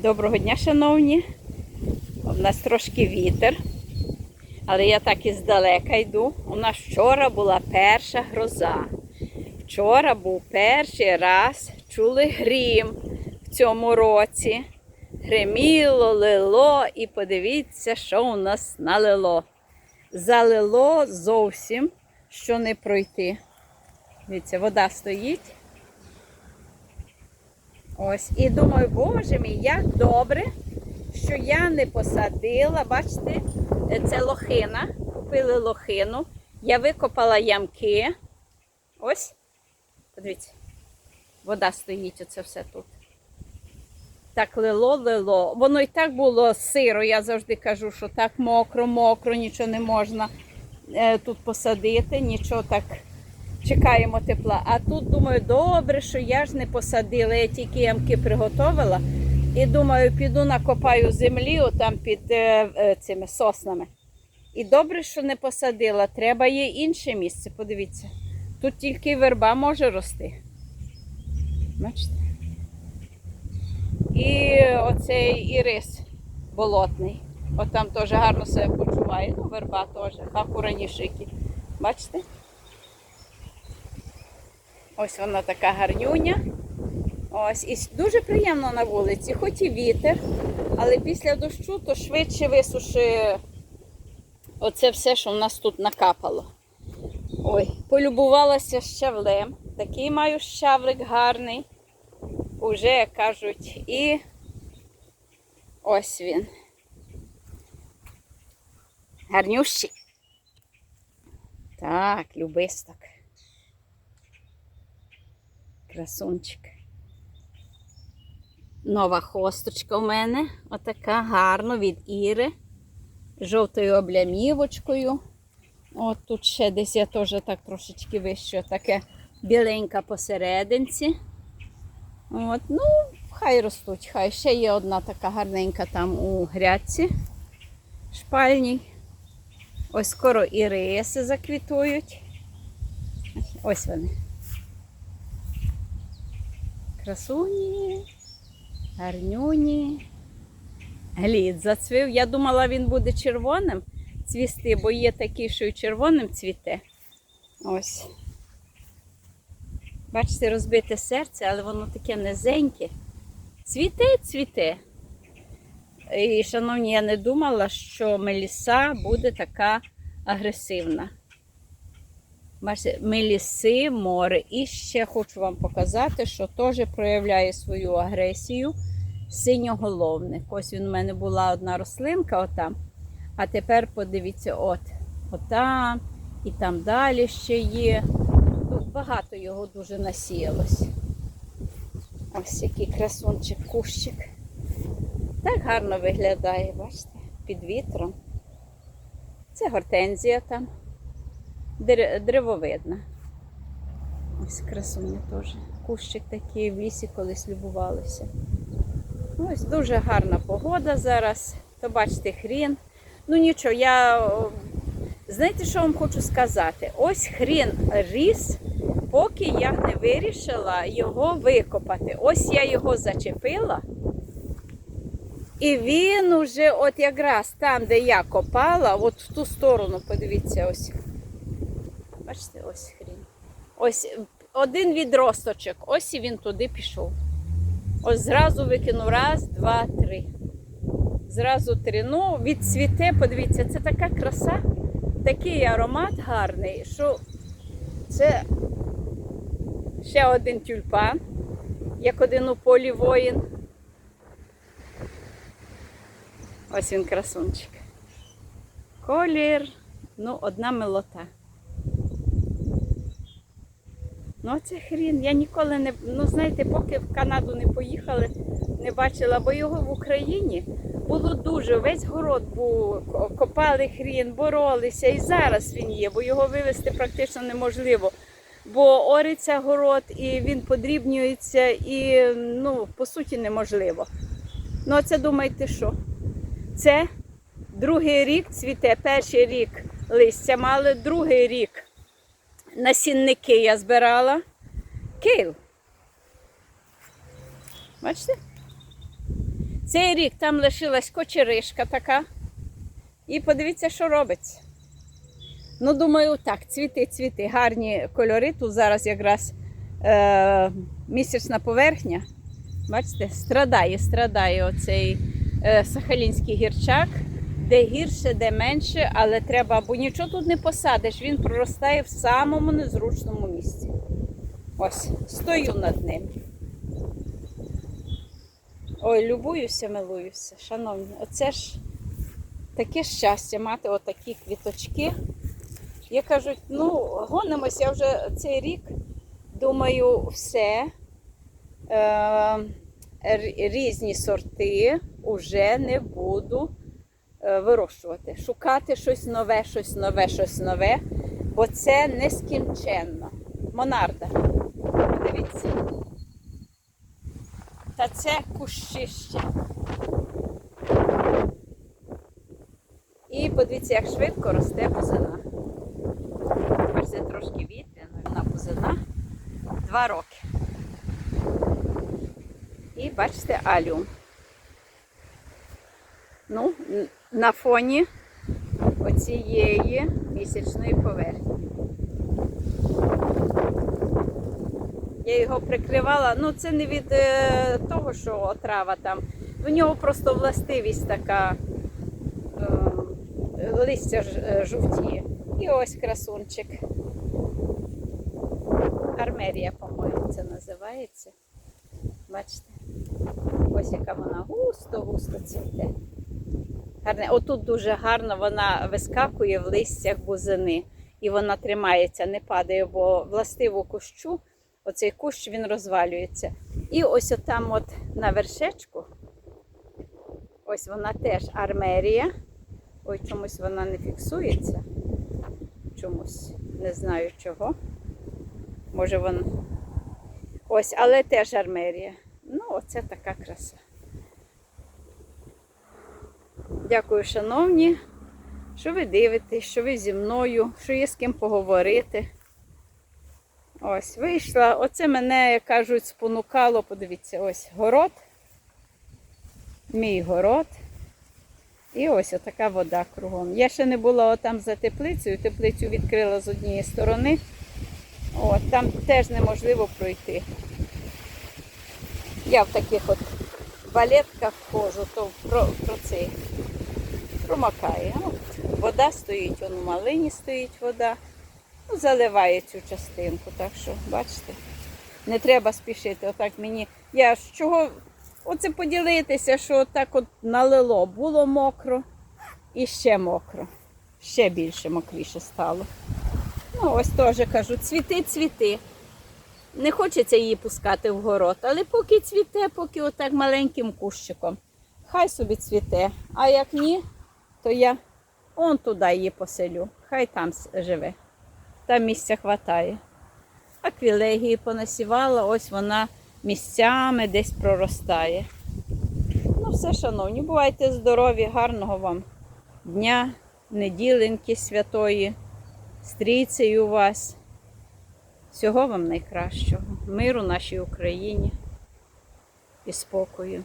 Доброго дня, шановні. У нас трошки вітер, але я так і здалека йду. У нас вчора була перша гроза. Вчора був перший раз чули грім в цьому році. Гриміло, лило, і подивіться, що у нас налило. Залило зовсім, що не пройти. Дивіться, вода стоїть. Ось, і думаю, боже мій, як добре, що я не посадила, бачите, це лохина. Купили лохину. Я викопала ямки. Ось. Подивіться, вода стоїть, оце все тут. Так лило, лило. Воно і так було сиро. Я завжди кажу, що так мокро, мокро, нічого не можна е, тут посадити, нічого так чекаємо тепла. А тут думаю, добре, що я ж не посадила, я тільки ямки приготувала. І думаю, піду накопаю землі отам під е, е, цими соснами. І добре, що не посадила. Треба є інше місце. Подивіться. Тут тільки верба може рости. Бачите? І оцей ірис болотний. От там теж гарно себе почуває. Ну, верба теж, у ранішики. Бачите? Ось вона така гарнюня. Ось, і дуже приємно на вулиці, хоч і вітер, але після дощу то швидше висуши оце все, що в нас тут накапало. Ой, полюбувалася щавлем. Такий маю щавлик гарний. Уже, як кажуть, і ось він. Гарнющий. Так, любисток. Красунчик. Нова хосточка у мене. Отака гарно від Іри. Жовтою облямівочкою. От тут ще десь я теж так трошечки вище, таке біленька посерединці. От, ну, хай ростуть, хай ще є одна така гарненька там у грядці шпальній. Ось скоро і риси заквітують. Ось вони. Красуні, гарнюні. Глід зацвів. Я думала, він буде червоним цвісти, бо є такий, що і червоним цвіте. Ось. Бачите, розбите серце, але воно таке низеньке. Цвіте, цвіте. І, шановні, я не думала, що меліса буде така агресивна. Бачите, меліси, море. І ще хочу вам показати, що теж проявляє свою агресію синьоголовник. Ось він у мене була одна рослинка, отам. А тепер подивіться, от, отам, і там далі ще є. Тут багато його дуже насіялось. Ось який красунчик, кущик. Так гарно виглядає, бачите, під вітром. Це гортензія там. Древовидна. Ось красуня теж. Кущик такий в лісі колись любувалися. Ось дуже гарна погода зараз. То бачите, хрін. Ну нічого, я. Знаєте, що вам хочу сказати? Ось хрін ріс, поки я не вирішила його викопати. Ось я його зачепила. І він уже, от якраз там, де я копала, от в ту сторону, подивіться, ось. Бачите, ось хрін. Ось один відросточок, ось і він туди пішов. Ось зразу викинув раз, два, три. Зразу три. Ну, відцвіте, подивіться, це така краса, такий аромат гарний, що це ще один тюльпан, як один у полі воїн. Ось він красунчик. Колір, ну, одна милота. Ну, це хрін. Я ніколи не, ну знаєте, поки в Канаду не поїхали, не бачила, бо його в Україні було дуже. Весь город був, копали хрін, боролися. І зараз він є, бо його вивезти практично неможливо. Бо ориться город і він подрібнюється, і ну, по суті неможливо. Ну, а це думаєте, що? Це другий рік цвіте, перший рік листя мали, другий рік насінники я збирала. Кил. Бачите? Цей рік там лишилась кочеришка така. І подивіться, що робиться. Ну, думаю, так, цвіти, цвіти, гарні кольори. Тут зараз якраз е, місячна поверхня. Бачите, страдає, страдає оцей е, сахалінський гірчак. Де гірше, де менше, але треба, бо нічого тут не посадиш, він проростає в самому незручному місці. Ось, стою над ним. Ой, любуюся, милуюся, шановні. Оце ж таке щастя мати отакі квіточки. Я кажуть, ну, гонимося, я вже цей рік думаю, все. Е, різні сорти вже не буду вирощувати. Шукати щось нове, щось нове, щось нове, бо це нескінченно. Монарда. Подивіться. Та це кущище. І подивіться, як швидко росте бузина. Бачите, трошки вітряно, вона бузина. Два роки. І бачите алюм. Ну, на фоні оцієї місячної поверхні. Я його прикривала. Ну, це не від е, того, що отрава там. У нього просто властивість така е, листя е, жовтіє. І ось красунчик. Армерія, по-моєму, це називається. Бачите? Ось яка вона густо-густо цвіте. Гарне. Отут дуже гарно вона вискакує в листях бузини. І вона тримається, не падає, бо властиво кущу, оцей кущ він розвалюється. І ось отам от на вершечку, ось вона теж армерія. Ой, чомусь вона не фіксується. Чомусь не знаю чого. Може вона. Ось, але теж армерія. Ну, оце така краса. Дякую, шановні, що ви дивитесь, що ви зі мною, що є з ким поговорити. Ось, вийшла. Оце мене, як кажуть, спонукало. Подивіться, ось город. Мій город. І ось отака вода кругом. Я ще не була отам за теплицею. Теплицю відкрила з однієї сторони. От, там теж неможливо пройти. Я в таких от балетках ходжу, то про, про це промокає. От, вода стоїть, он у малині стоїть вода. Ну, заливає цю частинку. Так що, бачите, не треба спішити. Отак мені. Я ж чого оце поділитися, що так от налило. Було мокро і ще мокро. Ще більше мокріше стало. Ну, ось теж кажу, цвіти, цвіти. Не хочеться її пускати в город, але поки цвіте, поки отак маленьким кущиком. Хай собі цвіте. А як ні, то я он туди її поселю. Хай там живе. Там місця хватає. Аквілегії понасівала, ось вона місцями десь проростає. Ну, все, шановні, бувайте здорові, гарного вам дня, неділеньки святої, стрійцею у вас. Всього вам найкращого, миру нашій Україні і спокою.